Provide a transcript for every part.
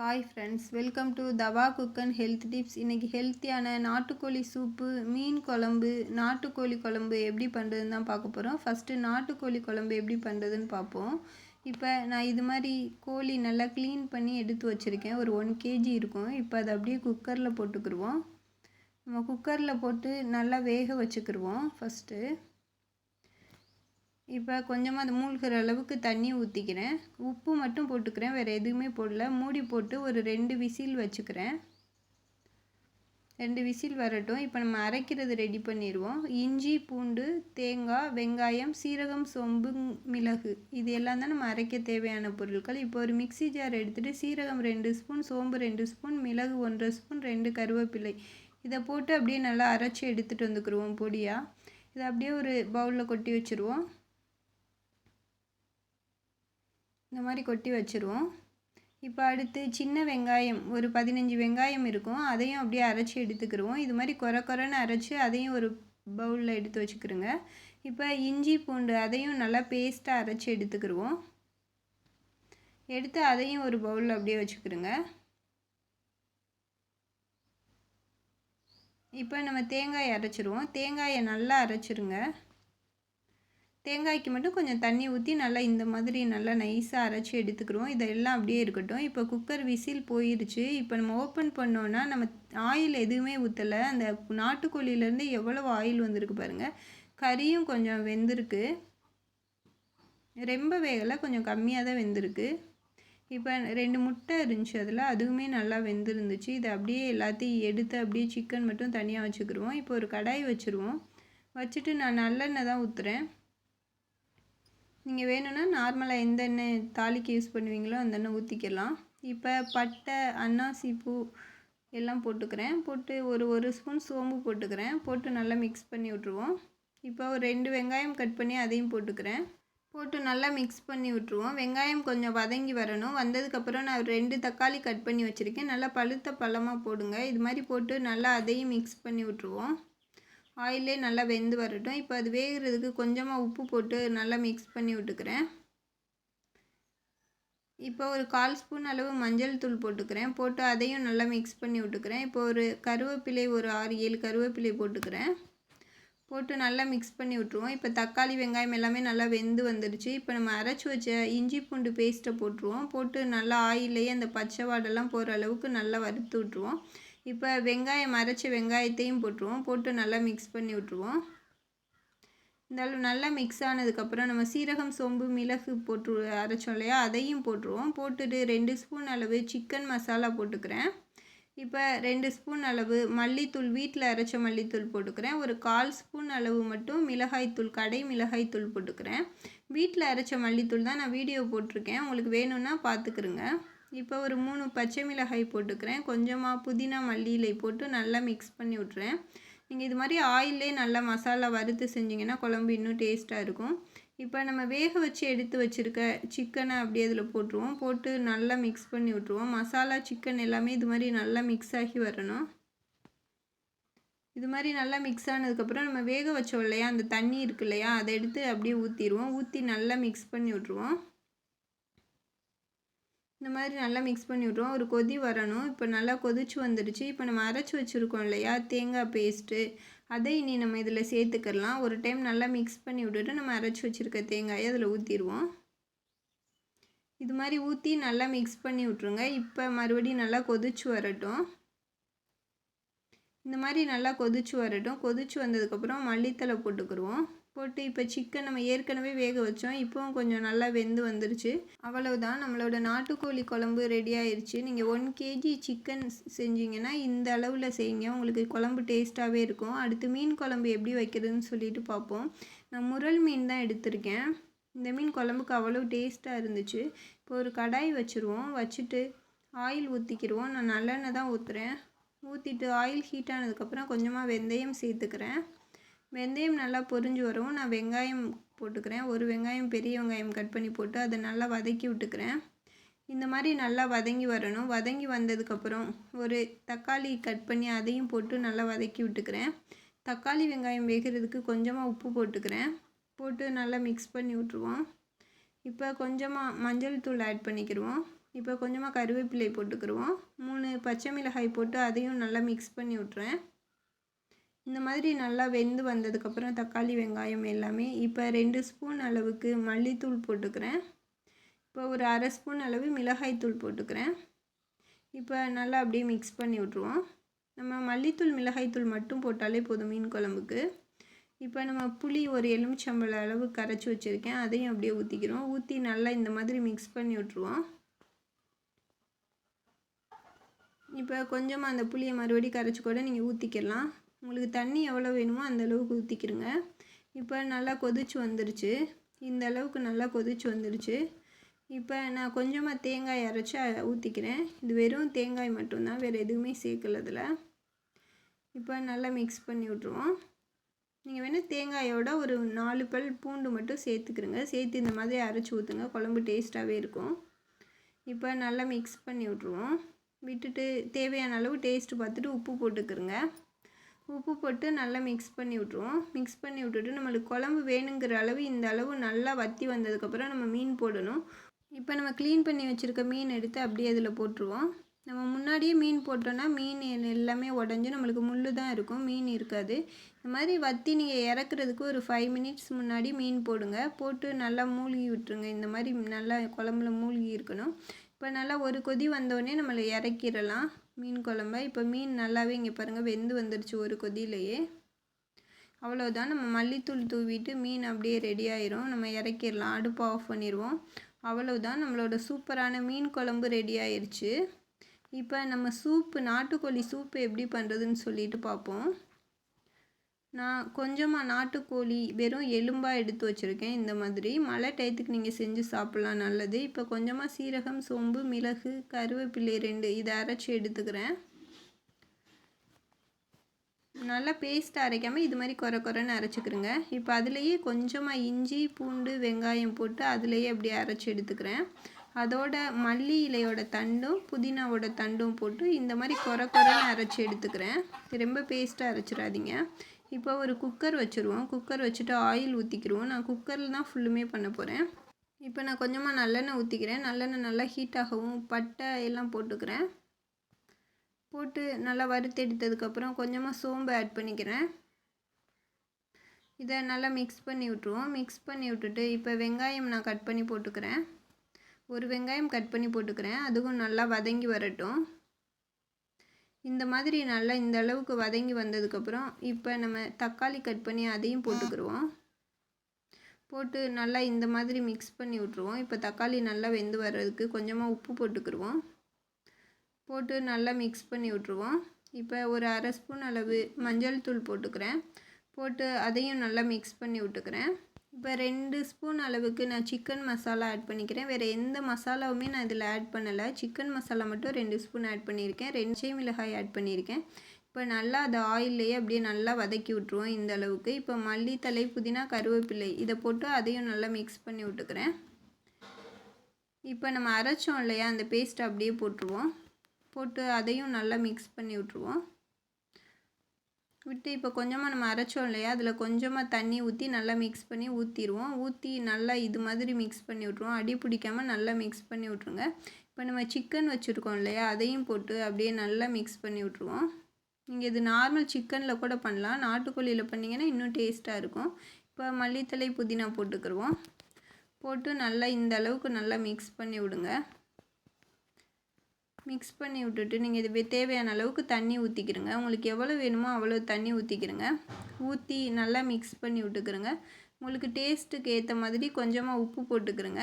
Hi friends welcome to Tawa cook and health tips இன்றைக்கி ஹெல்த்தியான நாட்டுக்கோழி சூப்பு மீன் குழம்பு நாட்டுக்கோழி குழம்பு எப்படி பண்ணுறதுன்னு தான் பார்க்க போகிறோம் ஃபஸ்ட்டு நாட்டுக்கோழி குழம்பு எப்படி பண்ணுறதுன்னு பார்ப்போம். இப்போ நான் இது மாதிரி கோழி நல்லா க்ளீன் பண்ணி எடுத்து வச்சுருக்கேன். ஒரு ஒன் கேஜி இருக்கும். இப்போ அதை அப்படியே குக்கரில் போட்டுக்கிடுவோம் நம்ம குக்கரில் போட்டு நல்லா வேக வச்சுக்கிடுவோம் ஃபஸ்ட்டு இப்போ கொஞ்சமாக அது மூழ்கிற அளவுக்கு தண்ணி ஊற்றிக்கிறேன் உப்பு மட்டும் போட்டுக்கிறேன். வேறு எதுவுமே போடல. மூடி போட்டு ஒரு ரெண்டு விசில் வச்சுக்கிறேன். ரெண்டு விசில் வரட்டும். இப்போ நம்ம அரைக்கிறது ரெடி பண்ணிடுவோம். இஞ்சி பூண்டு தேங்காய் வெங்காயம் சீரகம் சொம்பு மிளகு. இது எல்லாம் தான் நம்ம அரைக்க தேவையான பொருட்கள். இப்போ ஒரு மிக்சி ஜார் எடுத்துகிட்டு சீரகம் ரெண்டு ஸ்பூன் சோம்பு ரெண்டு ஸ்பூன் மிளகு ஒன்றரை ஸ்பூன் ரெண்டு கருவேப்பிலை. இதை போட்டு அப்படியே நல்லா அரைச்சி எடுத்துகிட்டு வந்துக்கிடுவோம் பொடியாக இதை அப்படியே ஒரு பவுலில் கொட்டி வச்சுருவோம். இந்த மாதிரி கொட்டி வச்சுருவோம். இப்போ அடுத்து சின்ன வெங்காயம் ஒரு பதினஞ்சு வெங்காயம் இருக்கும். அதையும் அப்படியே அரைச்சி எடுத்துக்கிடுவோம் இது மாதிரி குறை குறைன்னு அரைச்சி அதையும் ஒரு பவுலில் எடுத்து வச்சுக்கிறோங்க இப்போ இஞ்சி பூண்டு அதையும் நல்லா பேஸ்ட்டாக அரைச்சி எடுத்துக்கிடுவோம் எடுத்து அதையும் ஒரு பவுலில் அப்படியே வச்சுக்கிறோங்க இப்போ நம்ம தேங்காய் அரைச்சிருவோம். தேங்காயை நல்லா அரைச்சிருங்க. தேங்காய்க்கு மட்டும் கொஞ்சம் தண்ணி ஊற்றி நல்லா இந்த மாதிரி நல்லா நைஸாக அரைச்சி எடுத்துக்கிறோம் இதெல்லாம் அப்படியே இருக்கட்டும். இப்போ குக்கர் விசில் போயிடுச்சு இப்போ நம்ம ஓப்பன் பண்ணோன்னா நம்ம ஆயில் எதுவுமே ஊற்றலை அந்த நாட்டுக்கோழியிலேருந்து எவ்வளோ ஆயில் வந்திருக்கு பாருங்கள் கறியும் கொஞ்சம் வெந்திருக்கு. ரொம்ப வேகலை கொஞ்சம் கம்மியாக தான் வெந்திருக்கு. இப்போ ரெண்டு முட்டை இருந்துச்சு அதில். அதுவுமே நல்லா வெந்திருந்துச்சு. இதை அப்படியே எல்லாத்தையும் எடுத்து அப்படியே சிக்கன் மட்டும் தனியாக வச்சுக்கிடுவோம். இப்போ ஒரு கடாய் வச்சுருவோம். வச்சுட்டு நான் நல்லெண்ணெய் தான் ஊற்றுறேன் நீங்கள் வேணும்னா நார்மலாக எந்த எண்ணெய் தாளிக்கு யூஸ் பண்ணுவீங்களோ அந்த எண்ணெய் ஊற்றிக்கலாம் இப்போ பட்டை அன்னாசி பூ எல்லாம் போட்டுக்கிறேன். போட்டு ஒரு ஒரு ஸ்பூன் சோம்பு போட்டுக்கிறேன். போட்டு நல்லா மிக்ஸ் பண்ணி விட்ருவோம் இப்போ ஒரு ரெண்டு வெங்காயம் கட் பண்ணி அதையும் போட்டுக்கிறேன். போட்டு நல்லா மிக்ஸ் பண்ணி விட்ருவோம் வெங்காயம் கொஞ்சம் வதங்கி வரணும். வந்ததுக்கப்புறம் நான் ரெண்டு தக்காளி கட் பண்ணி வச்சுருக்கேன். நல்லா பழுத்த பழமாக போடுங்க. இது மாதிரி போட்டு நல்லா அதையும் மிக்ஸ் பண்ணி விட்ருவோம் ஆயிலே நல்லா வெந்து வரட்டும். இப்போ அது வேகிறதுக்கு கொஞ்சமாக உப்பு போட்டு நல்லா மிக்ஸ் பண்ணி விட்டுக்கிறேன். இப்போ ஒரு கால் ஸ்பூன் அளவு மஞ்சள் தூள் போட்டுக்கிறேன். போட்டு அதையும் நல்லா மிக்ஸ் பண்ணி விட்டுக்கிறேன். இப்போ ஒரு கருவேப்பிலை ஒரு ஆறு ஏழு கருவேப்பிலை போட்டுக்கிறேன். போட்டு நல்லா மிக்ஸ் பண்ணி விட்ருவோம் இப்போ தக்காளி வெங்காயம் எல்லாமே நல்லா வெந்து வந்துடுச்சு இப்போ நம்ம அரைச்சி வச்ச இஞ்சி பூண்டு பேஸ்ட்டை போட்டுருவோம். போட்டு நல்லா ஆயிலேயே அந்த பச்சை வாடெல்லாம் போகிற அளவுக்கு நல்லா வறுத்து விட்ருவோம் இப்போ வெங்காயம் அரைச்ச வெங்காயத்தையும் போட்டுருவோம். போட்டு நல்லா மிக்ஸ் பண்ணி விட்ருவோம் இந்த அளவு நல்லா மிக்ஸ் ஆனதுக்கப்புறம் நம்ம சீரகம் சோம்பு மிளகு போட்டு அரைச்சோம் இல்லையா? அதையும் போட்டுருவோம். போட்டுட்டு ரெண்டு ஸ்பூன் அளவு சிக்கன் மசாலா போட்டுக்கிறேன். இப்போ ரெண்டு ஸ்பூன் அளவு மல்லித்தூள் வீட்டில் அரைச்ச மல்லித்தூள் போட்டுக்கிறேன். ஒரு கால் ஸ்பூன் அளவு மட்டும் மிளகாய்த்தூள் கடை மிளகாய்த்தூள் போட்டுக்கிறேன். வீட்டில் அரைச்ச மல்லித்தூள் தான் நான் வீடியோ போட்டிருக்கேன். உங்களுக்கு வேணும்னா பார்த்துக்குருங்க. இப்போ ஒரு மூணு பச்சை மிளகாய் போட்டுக்கிறேன். கொஞ்சமாக புதினா மல்லியிலை போட்டு நல்லா மிக்ஸ் பண்ணி விட்றேன் நீங்கள் இது மாதிரி ஆயிலே நல்லா மசாலா வறுத்து செஞ்சிங்கன்னா குழம்பு இன்னும் டேஸ்ட்டாக இருக்கும். இப்போ நம்ம வேக வச்சு எடுத்து வச்சுருக்க சிக்கனை அப்படியே அதில் போட்டுருவோம். போட்டு நல்லா மிக்ஸ் பண்ணி விட்ருவோம் மசாலா சிக்கன் எல்லாமே இது மாதிரி நல்லா மிக்ஸ் ஆகி வரணும். இது மாதிரி நல்லா மிக்ஸ் ஆனதுக்கப்புறம் நம்ம வேக வச்சோம் இல்லையா அந்த தண்ணி இருக்கு இல்லையா அதை எடுத்து அப்படியே ஊற்றிடுவோம் ஊற்றி நல்லா மிக்ஸ் பண்ணி விட்ருவோம் இந்த மாதிரி நல்லா மிக்ஸ் பண்ணி விட்ருவோம் ஒரு கொதி வரணும். இப்போ நல்லா கொதிச்சு வந்துடுச்சு. இப்போ நம்ம அரைச்சி வச்சுருக்கோம் இல்லையா? தேங்காய் பேஸ்ட்டு அதை இனி நம்ம இதில் சேர்த்துக்கலாம். ஒரு டைம் நல்லா மிக்ஸ் பண்ணி விட்டுட்டு நம்ம அரைச்சி வச்சுருக்க தேங்காயை அதில் ஊற்றிடுவோம் இது மாதிரி ஊற்றி நல்லா மிக்ஸ் பண்ணி விட்ருங்க இப்போ மறுபடியும் நல்லா கொதிச்சு வரட்டும். இந்த மாதிரி நல்லா கொதிச்சு வரட்டும். கொதிச்சு வந்ததுக்கப்புறம் மல்லித்தலை போட்டுக்கிடுவோம் போட்டு இப்போ சிக்கன் நம்ம ஏற்கனவே வேக வச்சோம். இப்போவும் கொஞ்சம் நல்லா வெந்து வந்துருச்சு. அவ்வளவுதான். நம்மளோட நாட்டுக்கோழி குழம்பு ரெடி ஆயிடுச்சு நீங்கள் ஒன் கேஜி சிக்கன் செஞ்சீங்கன்னா இந்த அளவில் செய்யுங்க. உங்களுக்கு குழம்பு டேஸ்ட்டாகவே இருக்கும். அடுத்து மீன் குழம்பு எப்படி வைக்கிறதுன்னு சொல்லிட்டு பார்ப்போம். நான் முரல் மீன் தான் எடுத்திருக்கேன். இந்த மீன் குழம்புக்கு அவ்வளோ டேஸ்ட்டாக இருந்துச்சு. இப்போ ஒரு கடாய் வச்சுருவோம். வச்சுட்டு ஆயில் ஊற்றிக்கிடுவோம் நான் நல்லெண்ணெய் தான் ஊற்றுறேன் ஊற்றிட்டு ஆயில் ஹீட் ஆனதுக்கப்புறம் கொஞ்சமாக வெந்தயம் சேர்த்துக்கிறேன். வெந்தயம் நல்லா பொரிஞ்சு வரவும் நான் வெங்காயம் போட்டுக்கிறேன். ஒரு வெங்காயம் பெரிய வெங்காயம் கட் பண்ணி போட்டு அதை நல்லா வதக்கி விட்டுக்கிறேன். இந்த மாதிரி நல்லா வதங்கி வரணும். வதங்கி வந்ததுக்கப்புறம் ஒரு தக்காளி கட் பண்ணி அதையும் போட்டு நல்லா வதக்கி விட்டுக்கிறேன். தக்காளி வெங்காயம் வேகிறதுக்கு கொஞ்சமாக உப்பு போட்டுக்கிறேன். போட்டு நல்லா மிக்ஸ் பண்ணி விட்ருவோம் இப்போ கொஞ்சமாக மஞ்சள் தூள் ஆட் பண்ணிக்கிடுவோம் இப்போ கொஞ்சமாக கருவேப்பிலை போட்டுக்கிருவோம். மூணு பச்சை மிளகாய் போட்டு அதையும் நல்லா மிக்ஸ் பண்ணி விட்றேன் இந்த மாதிரி நல்லா வெந்து வந்ததுக்கப்புறம் தக்காளி வெங்காயம் எல்லாமே இப்போ ரெண்டு ஸ்பூன் அளவுக்கு மல்லித்தூள் போட்டுக்கிறேன். இப்போ ஒரு அரை ஸ்பூன் அளவு மிளகாய்த்தூள் போட்டுக்கிறேன். இப்போ நல்லா அப்படியே மிக்ஸ் பண்ணி விட்ருவோம் நம்ம மல்லித்தூள் மிளகாய்த்தூள் மட்டும் போட்டாலே போதும் மீன் குழம்புக்கு. இப்போ நம்ம புளி ஒரு எலுமிச்சம்பழ அளவு கரைச்சி வச்சுருக்கேன். அதையும் அப்படியே ஊற்றிக்கிறோம் ஊற்றி நல்லா இந்த மாதிரி மிக்ஸ் பண்ணி விட்ருவோம் இப்போ கொஞ்சமாக அந்த புளியை மறுபடியும் கரைச்சி கூட நீங்கள் ஊற்றிக்கலாம் உங்களுக்கு தண்ணி எவ்வளோ வேணுமோ அந்த அளவுக்கு ஊற்றிக்கிறங்க இப்போ நல்லா கொதிச்சு வந்துருச்சு. இந்த அளவுக்கு நல்லா கொதிச்சு வந்துருச்சு. இப்போ நான் கொஞ்சமாக தேங்காய் அரைச்சி ஊற்றிக்கிறேன் இது வெறும் தேங்காய் மட்டும்தான் வேறு எதுவுமே சேர்க்கல இப்போ நல்லா மிக்ஸ் பண்ணி விட்ருவோம் நீங்கள் வேணால் தேங்காயோட ஒரு நாலு பல் பூண்டு மட்டும் சேர்த்துக்கிறங்க சேர்த்து இந்த மாதிரி அரைச்சி ஊற்றுங்க குழம்பு டேஸ்ட்டாகவே இருக்கும். இப்போ நல்லா மிக்ஸ் பண்ணி விட்ருவோம் விட்டுட்டு தேவையான அளவு டேஸ்ட்டு பார்த்துட்டு உப்பு போட்டுக்கிறோங்க உப்பு போட்டு நல்லா மிக்ஸ் பண்ணி விட்ருவோம் மிக்ஸ் பண்ணி விட்டுட்டு நம்மளுக்கு குழம்பு வேணுங்கிற அளவு இந்த அளவு நல்லா வற்றி வந்ததுக்கப்புறம் நம்ம மீன் போடணும். இப்போ நம்ம க்ளீன் பண்ணி வச்சுருக்க மீன் எடுத்து அப்படியே அதில் போட்டுருவோம். நம்ம முன்னாடியே மீன் போட்டோன்னா மீன் எல்லாமே உடஞ்சி நம்மளுக்கு முள் தான் இருக்கும். மீன் இருக்காது. இந்த மாதிரி வற்றி நீங்கள் இறக்குறதுக்கு ஒரு ஃபைவ் மினிட்ஸ் முன்னாடி மீன் போடுங்க. போட்டு நல்லா மூழ்கி விட்டுருங்க. இந்த மாதிரி நல்லா குழம்புல மூழ்கி இருக்கணும். இப்போ நல்லா ஒரு கொதி வந்தோடனே நம்மளை இறக்கிடலாம். மீன் குழம்ப. இப்போ மீன் நல்லாவே இங்கே பாருங்கள் வெந்து வந்துருச்சு ஒரு கொதியிலையே. அவ்வளோதான் நம்ம மல்லித்தூள் தூவிட்டு மீன் அப்படியே ரெடி ஆயிரும். நம்ம இறக்கிடலாம். அடுப்பு ஆஃப் பண்ணிடுவோம். அவ்வளோதான் நம்மளோட சூப்பரான மீன் குழம்பு ரெடி ஆயிடுச்சு இப்போ நம்ம சூப்பு நாட்டுக்கோழி சூப்பு எப்படி பண்ணுறதுன்னு சொல்லிட்டு பார்ப்போம். நான் கொஞ்சமாக நாட்டுக்கோழி வெறும் எலும்பாக எடுத்து வச்சுருக்கேன். இந்த மாதிரி மழை டயத்துக்கு நீங்கள் செஞ்சு சாப்பிட்லாம் நல்லது. இப்போ கொஞ்சமாக சீரகம் சோம்பு மிளகு கருவேப்பிலை ரெண்டு இதை அரைச்சி எடுத்துக்கிறேன். நல்லா பேஸ்ட் அரைக்காமல் இது மாதிரி குறை குறைன்னு அரைச்சிக்கிறேங்க. இப்போ அதுலேயே கொஞ்சமாக இஞ்சி பூண்டு வெங்காயம் போட்டு அதுலேயே அப்படியே அரைச்சி எடுத்துக்கிறேன். அதோட மல்லி இலையோட தண்டும் புதினாவோட தண்டும் போட்டு இந்த மாதிரி குறை குறைன்னு அரைச்சி எடுத்துக்கிறேன். ரொம்ப பேஸ்ட்டாக அரைச்சிடாதீங்க. இப்போ ஒரு குக்கர் வச்சுருவோம். குக்கர் வச்சுட்டு ஆயில் ஊற்றிக்கிடுவோம் நான் குக்கரில் தான் ஃபுல்லுமே பண்ண போகிறேன் இப்போ நான் கொஞ்சமாக நல்லெண்ணெய் ஊற்றிக்கிறேன் நல்லெண்ணெய் நல்லா ஹீட் ஆகவும் பட்டை எல்லாம் போட்டுக்கிறேன். போட்டு நல்லா வறுத்து எடுத்ததுக்கப்புறம் கொஞ்சமாக சோம்பு ஆட் பண்ணிக்கிறேன். இதை நல்லா மிக்ஸ் பண்ணி விட்ருவோம் மிக்ஸ் பண்ணி விட்டுட்டு இப்போ வெங்காயம் நான் கட் பண்ணி போட்டுக்கிறேன். ஒரு வெங்காயம் கட் பண்ணி போட்டுக்கிறேன். அதுவும் நல்லா வதங்கி வரட்டும். இந்த மாதிரி நல்லா இந்த அளவுக்கு வதங்கி வந்ததுக்கப்புறம் இப்போ நம்ம தக்காளி கட் பண்ணி அதையும் போட்டுக்கிடுவோம் போட்டு நல்லா இந்த மாதிரி மிக்ஸ் பண்ணி விட்ருவோம் இப்போ தக்காளி நல்லா வெந்து வர்றதுக்கு கொஞ்சமாக உப்பு போட்டுக்கிடுவோம் போட்டு நல்லா மிக்ஸ் பண்ணி விட்ருவோம் இப்போ ஒரு அரை ஸ்பூன் அளவு மஞ்சள் தூள் போட்டுக்கிறேன். போட்டு அதையும் நல்லா மிக்ஸ் பண்ணி விட்டுக்கிறேன். இப்போ ரெண்டு ஸ்பூன் அளவுக்கு நான் சிக்கன் மசாலா ஆட் பண்ணிக்கிறேன். வேறு எந்த மசாலாவுமே நான் இதில் ஆட் பண்ணலை. சிக்கன் மசாலா மட்டும் ரெண்டு ஸ்பூன் ஆட் பண்ணியிருக்கேன். ரெண்டு மிளகாய் ஆட் பண்ணியிருக்கேன். இப்போ நல்லா அதை ஆயில்லையே அப்படியே நல்லா வதக்கி விட்ருவோம் இந்த அளவுக்கு. இப்போ மல்லித்தலை புதினா கருவேப்பிலை இதை போட்டு அதையும் நல்லா மிக்ஸ் பண்ணி விட்டுக்கிறேன். இப்போ நம்ம அரைச்சோம் இல்லையா அந்த பேஸ்ட் அப்படியே போட்டுருவோம். போட்டு அதையும் நல்லா மிக்ஸ் பண்ணி விட்ருவோம் விட்டு இப்போ கொஞ்சமாக நம்ம அரைச்சோம் இல்லையா? அதில் கொஞ்சமாக தண்ணி ஊற்றி நல்லா மிக்ஸ் பண்ணி ஊற்றிடுவோம் ஊற்றி நல்லா இது மாதிரி மிக்ஸ் பண்ணி விட்ருவோம் அடி பிடிக்காமல் நல்லா மிக்ஸ் பண்ணி விட்ருங்க இப்போ நம்ம சிக்கன் வச்சுருக்கோம் இல்லையா? அதையும் போட்டு அப்படியே நல்லா மிக்ஸ் பண்ணி விட்ருவோம் நீங்கள் இது நார்மல் சிக்கனில் கூட பண்ணலாம். நாட்டுக்கோழியில் பண்ணிங்கன்னா இன்னும் டேஸ்ட்டாக இருக்கும். இப்போ மல்லித்தலை புதினா போட்டுக்கிடுவோம் போட்டு நல்லா இந்த அளவுக்கு நல்லா மிக்ஸ் பண்ணி விடுங்க. மிக்ஸ் பண்ணி விட்டுட்டு நீங்கள் இது தேவையான அளவுக்கு தண்ணி ஊற்றிக்கிறங்க உங்களுக்கு எவ்வளோ வேணுமோ அவ்வளோ தண்ணி ஊற்றிக்கிறங்க ஊற்றி நல்லா மிக்ஸ் பண்ணி விட்டுக்கிறங்க உங்களுக்கு டேஸ்ட்டுக்கு ஏற்ற மாதிரி கொஞ்சமாக உப்பு போட்டுக்கிறங்க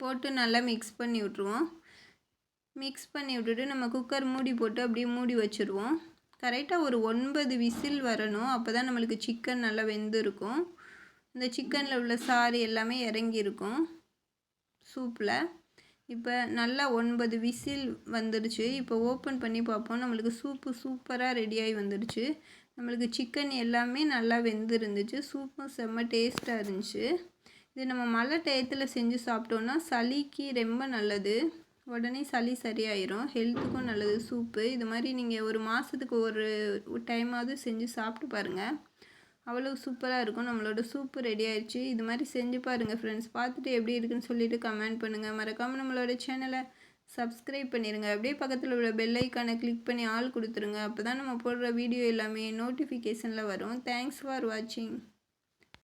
போட்டு நல்லா மிக்ஸ் பண்ணி விட்ருவோம் மிக்ஸ் பண்ணி விட்டுட்டு நம்ம குக்கர் மூடி போட்டு அப்படியே மூடி வச்சுருவோம். கரெக்டாக ஒரு ஒன்பது விசில் வரணும். அப்போ தான் நம்மளுக்கு சிக்கன் நல்லா வெந்திருக்கும். இந்த சிக்கனில் உள்ள சாறு எல்லாமே இறங்கியிருக்கும். சூப்பில் இப்போ நல்லா ஒன்பது விசில் வந்துடுச்சு. இப்போ ஓப்பன் பண்ணி பார்ப்போம் நம்மளுக்கு சூப்பு சூப்பராக ரெடியாகி வந்துடுச்சு. நம்மளுக்கு சிக்கன் எல்லாமே நல்லா வெந்திருந்துச்சு. சூப்பும் செம்ம டேஸ்ட்டாக இருந்துச்சு. இது நம்ம மழை டயத்தில் செஞ்சு சாப்பிட்டோன்னா சளிக்கு ரொம்ப நல்லது. உடனே சளி சரியாயிரும். ஹெல்த்துக்கும் நல்லது சூப்பு இது மாதிரி நீங்கள் ஒரு மாதத்துக்கு ஒரு டைமாவது செஞ்சு சாப்பிட்டு பாருங்கள் அவ்வளோ சூப்பராக இருக்கும். நம்மளோட சூப்பு ரெடி ஆயிடுச்சு. இது மாதிரி செஞ்சு பாருங்கள் ஃப்ரெண்ட்ஸ் பார்த்துட்டு எப்படி இருக்குன்னு சொல்லிட்டு கமெண்ட் பண்ணுங்கள் மறக்காமல் நம்மளோட சேனலை சப்ஸ்கிரைப் பண்ணிடுங்க அப்படியே பக்கத்தில் உள்ள பெல் ஐக்கானை கிளிக் பண்ணி ஆள் கொடுத்துருங்க. அப்போ தான் நம்ம போடுற வீடியோ எல்லாமே நோட்டிஃபிகேஷனில் வரும். தேங்க்ஸ் ஃபார் வாட்சிங்